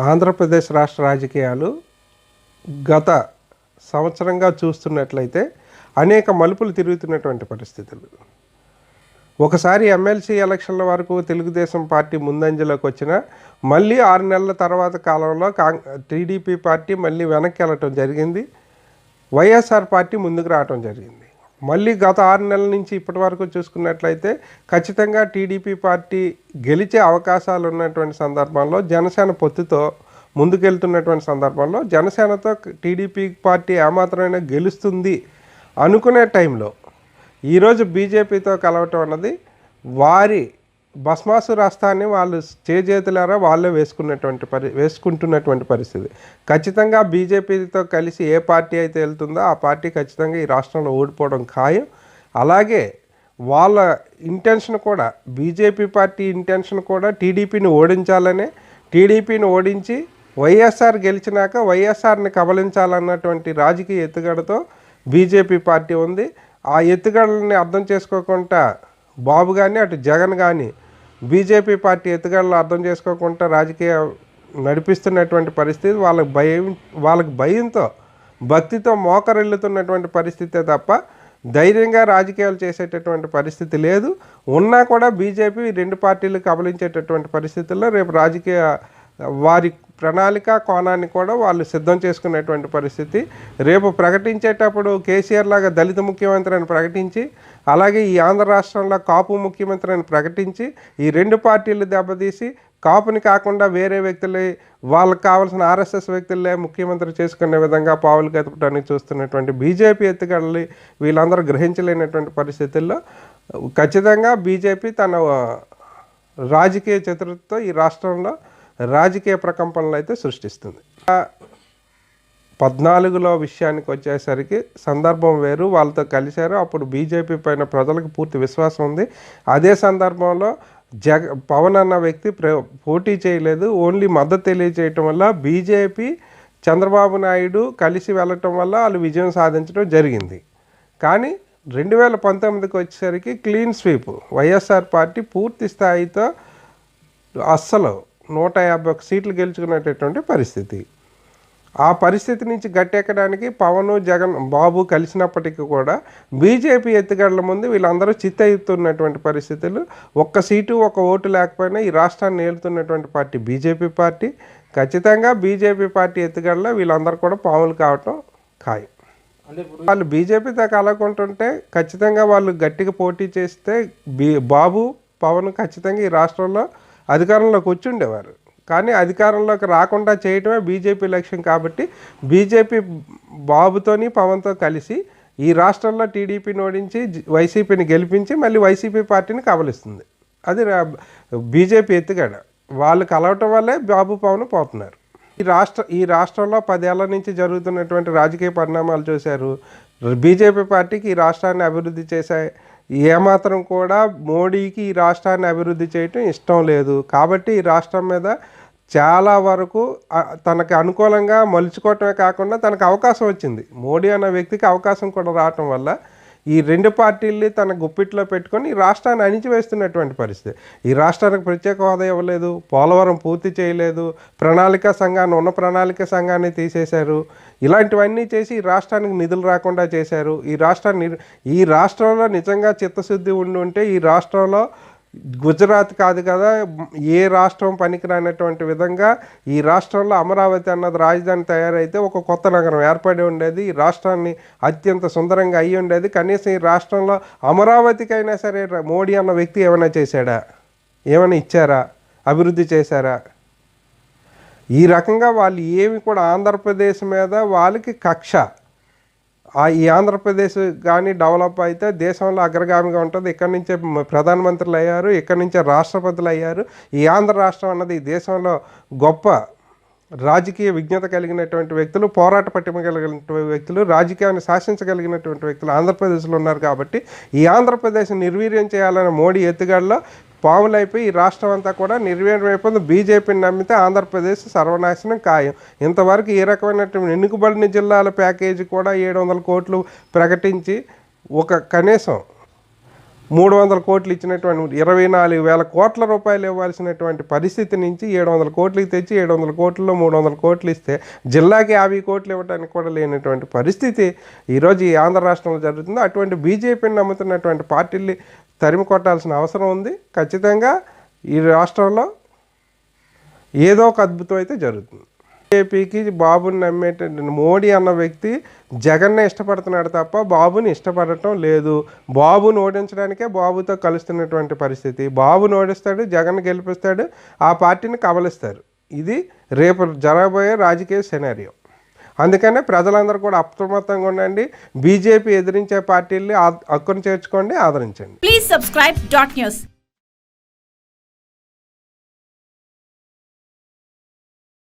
ఆంధ్రప్రదేశ్ రాష్ట్ర రాజకీయాలు గత సంవత్సరంగా చూస్తున్నట్లయితే అనేక మలుపులు తిరుగుతున్నటువంటి పరిస్థితులు. ఒకసారి ఎమ్మెల్సీ ఎలక్షన్ల వరకు తెలుగుదేశం పార్టీ ముందంజలోకి వచ్చిన మళ్ళీ ఆరు నెలల తర్వాత కాలంలో కాంగ్ టీడీపీ పార్టీ మళ్ళీ వెనక్కి వెళ్ళటం జరిగింది. వైఎస్ఆర్ పార్టీ ముందుకు రావటం జరిగింది. మళ్ళీ గత ఆరు నెలల నుంచి ఇప్పటి వరకు చూసుకున్నట్లయితే ఖచ్చితంగా టీడీపీ పార్టీ గెలిచే అవకాశాలు ఉన్నటువంటి సందర్భంలో జనసేన పొత్తుతో ముందుకెళ్తున్నటువంటి సందర్భంలో జనసేనతో టీడీపీ పార్టీ ఏమాత్రమైనా గెలుస్తుంది అనుకునే టైంలో ఈరోజు బీజేపీతో కలవటం అన్నది వారి భస్మాసు రాస్తాన్ని వాళ్ళు చేజేతులారా వాళ్ళే వేసుకున్నటువంటి పరి వేసుకుంటున్నటువంటి పరిస్థితి. ఖచ్చితంగా బీజేపీతో కలిసి ఏ పార్టీ అయితే వెళ్తుందో ఆ పార్టీ ఖచ్చితంగా ఈ రాష్ట్రంలో ఓడిపోవడం ఖాయం. అలాగే వాళ్ళ ఇంటెన్షన్ కూడా బీజేపీ పార్టీ ఇంటెన్షన్ కూడా టీడీపీని ఓడించాలనే టీడీపీని ఓడించి వైఎస్ఆర్ గెలిచినాక వైఎస్ఆర్ని కబలించాలన్నటువంటి రాజకీయ ఎత్తుగడతో బీజేపీ పార్టీ ఉంది. ఆ ఎత్తుగడల్ని అర్థం చేసుకోకుండా బాబు కానీ అటు జగన్ కానీ బీజేపీ పార్టీ ఎత్తుగడలు అర్థం చేసుకోకుండా రాజకీయ నడిపిస్తున్నటువంటి పరిస్థితి వాళ్ళకి భయం వాళ్ళకి భయంతో భక్తితో మోకరిల్లుతున్నటువంటి పరిస్థితే తప్ప ధైర్యంగా రాజకీయాలు చేసేటటువంటి పరిస్థితి లేదు. ఉన్నా కూడా బీజేపీ రెండు పార్టీలు కబలించేటటువంటి పరిస్థితుల్లో రేపు రాజకీయ వారి ప్రణాళిక కోణాన్ని కూడా వాళ్ళు సిద్ధం చేసుకునేటువంటి పరిస్థితి. రేపు ప్రకటించేటప్పుడు కేసీఆర్ లాగా దళిత ముఖ్యమంత్రి అని ప్రకటించి అలాగే ఈ ఆంధ్ర రాష్ట్రంలో కాపు ముఖ్యమంత్రి అని ప్రకటించి ఈ రెండు పార్టీలు దెబ్బతీసి కాపుని కాకుండా వేరే వ్యక్తులే వాళ్ళకి కావాల్సిన ఆర్ఎస్ఎస్ వ్యక్తులే ముఖ్యమంత్రి చేసుకునే విధంగా పావులు గదపడానికి చూస్తున్నటువంటి బీజేపీ ఎత్తుగడలు వీళ్ళందరూ గ్రహించలేనటువంటి పరిస్థితుల్లో ఖచ్చితంగా బీజేపీ తన రాజకీయ చతురతతో ఈ రాష్ట్రంలో రాజకీయ ప్రకంపనలు అయితే సృష్టిస్తుంది. పద్నాలుగులో విషయానికి వచ్చేసరికి సందర్భం వేరు వాళ్ళతో కలిశారు. అప్పుడు బీజేపీ పైన ప్రజలకు పూర్తి విశ్వాసం ఉంది. అదే సందర్భంలో జగ పవన్ అన్న వ్యక్తి ప్ర పోటీ చేయలేదు. ఓన్లీ మద్దతు తెలియజేయటం వల్ల బీజేపీ చంద్రబాబు నాయుడు కలిసి వెళ్ళటం వల్ల వాళ్ళు విజయం సాధించడం జరిగింది. కానీ రెండు వేల పంతొమ్మిదికి వచ్చేసరికి క్లీన్ స్వీప్ వైఎస్ఆర్ పార్టీ పూర్తి స్థాయితో అస్సలు నూట యాభై ఒక్క సీట్లు గెలుచుకునేటటువంటి పరిస్థితి. ఆ పరిస్థితి నుంచి గట్టెక్కడానికి పవన్ జగన్ బాబు కలిసినప్పటికీ కూడా బీజేపీ ఎత్తుగడల ముందు వీళ్ళందరూ చిత్తయిస్తున్నటువంటి పరిస్థితులు. ఒక్క సీటు ఒక ఓటు లేకపోయినా ఈ రాష్ట్రాన్ని ఏలుతున్నటువంటి పార్టీ బీజేపీ పార్టీ. ఖచ్చితంగా బీజేపీ పార్టీ ఎత్తుగడలో వీళ్ళందరూ కూడా పాములు కావటం ఖాయం. వాళ్ళు బీజేపీతో కలకుంటుంటే ఖచ్చితంగా వాళ్ళు గట్టిగా పోటీ చేస్తే బీ బాబు పవన్ ఖచ్చితంగా ఈ రాష్ట్రంలో అధికారంలోకి వచ్చి ఉండేవారు కానీ అధికారంలోకి రాకుండా చేయటమే బీజేపీ లక్ష్యం కాబట్టి బీజేపీ బాబుతోని పవన్తో కలిసి ఈ రాష్ట్రంలో టీడీపీని ఓడించి వైసీపీని గెలిపించి మళ్ళీ వైసీపీ పార్టీని కబలిస్తుంది. అది రా- బీజేపీ ఎత్తుగడ. వాళ్ళు కలవటం వల్లే బాబు పవన్ పోతున్నారు. ఈ రాష్ట్ర ఈ రాష్ట్రంలో పదేళ్ళ నుంచి జరుగుతున్నటువంటి రాజకీయ పరిణామాలు చూశారు. బీజేపీ పార్టీకి ఈ రాష్ట్రాన్ని అభివృద్ధి చేసే ఏమాత్రం కూడా మోడీకి ఈ రాష్ట్రాన్ని అభివృద్ధి చేయటం ఇష్టం లేదు. కాబట్టి ఈ రాష్ట్రం మీద చాలా వరకు తనకు తనకి అనుకూలంగా మలుచుకోవటమే కాకుండా తనకు అవకాశం వచ్చింది. మోడీ అన్న వ్యక్తికి అవకాశం కూడా రావటం వల్ల ఈ రెండు పార్టీల్ని తన గుప్పిట్లో పెట్టుకొని ఈ రాష్ట్రాన్ని అణిచివేస్తున్నటువంటి పరిస్థితి. ఈ రాష్ట్రానికి ప్రత్యేక హోదా ఇవ్వలేదు పోలవరం పూర్తి చేయలేదు ప్రణాళిక సంఘాన్ని ఉన్న ప్రణాళిక సంఘాన్ని తీసేశారు. ఇలాంటివన్నీ చేసి ఈ రాష్ట్రానికి నిధులు రాకుండా చేశారు. ఈ రాష్ట్రాన్ని ఈ రాష్ట్రంలో నిజంగా చిత్తశుద్ధి ఉండి ఉంటే ఈ రాష్ట్రంలో గుజరాత్ కాదు కదా ఏ రాష్ట్రం పనికిరానటువంటి విధంగా ఈ రాష్ట్రంలో అమరావతి అన్నది రాజధాని తయారైతే ఒక కొత్త నగరం ఏర్పడి ఉండేది ఈ రాష్ట్రాన్ని అత్యంత సుందరంగా అయ్యి ఉండేది. కనీసం ఈ రాష్ట్రంలో అమరావతికైనా సరే మోడీ అన్న వ్యక్తి ఏమైనా చేశాడా? ఏమైనా ఇచ్చారా? అభివృద్ధి చేశారా? ఈ రకంగా వాళ్ళు ఏమి కూడా ఆంధ్రప్రదేశ్ మీద వాళ్ళకి కక్ష. ఈ ఆంధ్రప్రదేశ్ కానీ డెవలప్ అయితే దేశంలో అగ్రగామిగా ఉంటుంది. ఇక్కడి నుంచే ప్రధానమంత్రులు అయ్యారు. ఇక్కడి నుంచే రాష్ట్రపతులు అయ్యారు. ఈ ఆంధ్ర రాష్ట్రం అన్నది ఈ దేశంలో గొప్ప రాజకీయ విజ్ఞత కలిగినటువంటి వ్యక్తులు పోరాట పట్టిమ కలిగినటువంటి వ్యక్తులు రాజకీయాన్ని శాసించగలిగినటువంటి వ్యక్తులు ఆంధ్రప్రదేశ్లో ఉన్నారు కాబట్టి ఈ ఆంధ్రప్రదేశ్ నిర్వీర్యం చేయాలనే మోడీ ఎత్తుగడలో పావులైపోయి ఈ రాష్ట్రం అంతా కూడా నిర్వీర్యం అయిపోయింది. బీజేపీని నమ్మితే ఆంధ్రప్రదేశ్ సర్వనాశనం ఖాయం. ఇంతవరకు ఈ రకమైనటువంటి ఎన్నుకబడిన జిల్లాల ప్యాకేజీ కూడా ఏడు వందల కోట్లు ప్రకటించి ఒక కనీసం మూడు వందల కోట్లు ఇచ్చినటువంటి ఇరవై నాలుగు వేల కోట్ల రూపాయలు ఇవ్వాల్సినటువంటి పరిస్థితి నుంచి ఏడు వందల కోట్లకి తెచ్చి ఏడు వందల కోట్లలో మూడు వందల కోట్లు ఇస్తే జిల్లాకి యాభై కోట్లు ఇవ్వడానికి కూడా లేనటువంటి పరిస్థితి ఈరోజు ఈ ఆంధ్ర రాష్ట్రంలో జరుగుతుంది. అటువంటి బీజేపీని నమ్ముతున్నటువంటి పార్టీలు తరిమి కొట్టాల్సిన అవసరం ఉంది. ఖచ్చితంగా ఈ రాష్ట్రంలో ఏదో ఒక అద్భుతం అయితే జరుగుతుంది. బీజేపీకి బాబుని నమ్మేట మోడీ అన్న వ్యక్తి జగన్నే ఇష్టపడుతున్నాడు తప్ప బాబుని ఇష్టపడటం లేదు. బాబుని ఓడించడానికే బాబుతో కలుస్తున్నటువంటి పరిస్థితి. బాబుని ఓడిస్తాడు జగన్ గెలిపిస్తాడు ఆ పార్టీని కబలిస్తారు. ఇది రేపు జరగబోయే రాజకీయ సెనారియో అందుకనే ప్రజలందరూ కూడా అప్రమత్తంగా ఉండండి. బీజేపీ ఎదిరించే పార్టీల్ని హక్కును చేర్చుకోండి ఆదరించండి. Please subscribe dot news